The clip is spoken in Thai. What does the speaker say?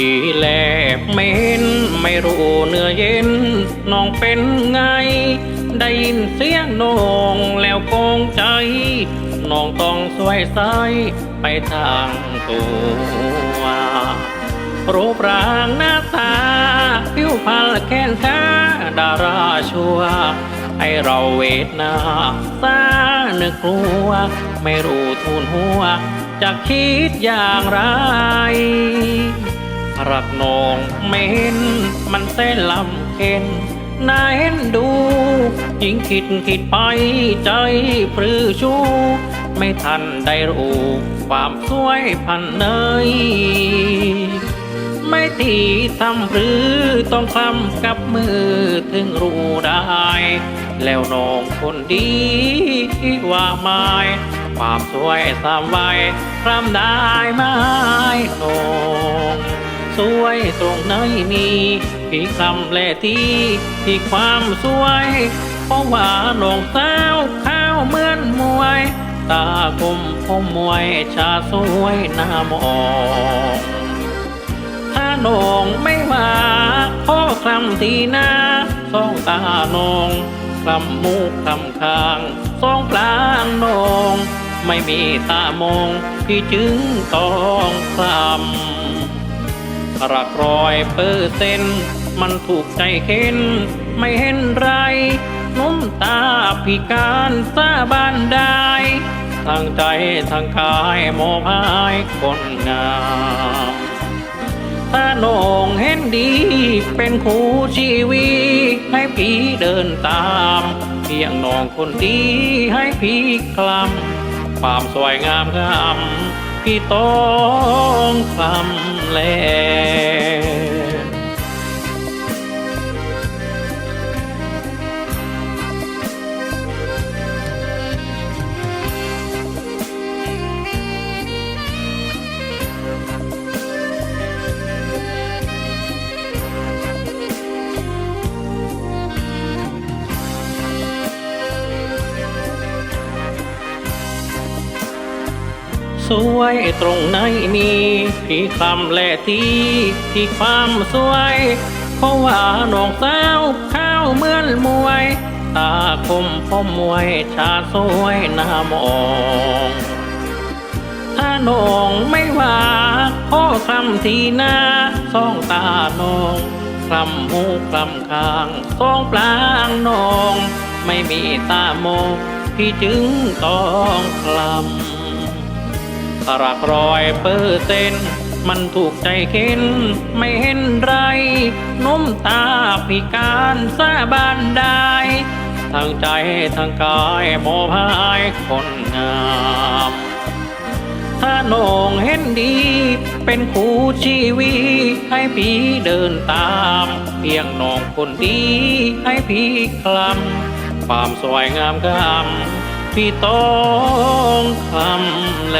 ที่แลบไม่เห็นไม่รู้เนื้อเย็นน้องเป็นไง ได้ยินเสียงน้องแล้วกงใจ น้องต้องสวยใสไปทางตัว รูปร่างหน้าตา ผิวพรรณแค้นขาดาราชัวให้เราเวทนาซาเนึกกลัว ไม่รู้ทูนหัว จะคิดอย่างไร รักน้องไม่เห็นมันเส้นลำเค็นน่าเห็นดูยิ่งคิดคิดไปใจปรือชูไม่ทันได้รู้ความสวยพันเนยไม่ตีทำหรือต้องคลำกับมือถึงรู้ได้ แล้วน้องคนดีว่าไม่ความสวยสามวัยคลำได้ไหมน้อง สวยตรงไหนนี่พี่คำแลที่ที่ความสวย เพราะว่าน้องสาวข้าวเหมือนมวย ตาคมพมมวยชาสวยหน้ามองถ้าน้องไม่ว่าพ่อคำทีหน้าสองตาน้องคำมูกคำคางสองปลางน้อง ไม่มีตามองพี่จึงต้องคลำรักรอยเปอร์เซ็นต์มันถูกใจเข็นไม่เห็นไรนุ่มตาพิการสาบานได้ทางใจทางกายมอบหายคนงามถ้าน้องเห็นดี เป็นคู่ชีวิตให้พี่เดินตาม เพียงน้องคนดีให้พี่คลำความสวยงามงาม ที่ต้องคำแล สวยตรงไหนนี่พี่คำแลที่ที่ความสวยเพราะว่าน้องสาวข้าวเหมือนมวยตาคมพอมวยชาสวยหน้ามองถ้าน้องไม่ว่าพ่อคำทีหน้าสองตาน้องคลำหูคลำคางสองปลางน้อง ไม่มีตามองพี่จึงต้องคลำ รักรอยเปอร์เซ็นต์มันถูกใจเข็นไม่เห็นไรนุ่มตาพิการสาบานได้ทางใจทางกายโมอบหายคนงามถ้าน้องเห็นดี เป็นคู่ชีวิตให้พี่เดินตาม เพียงน้องคนดีให้พี่คลำความสวยงามงาม พี่ต้องคำแล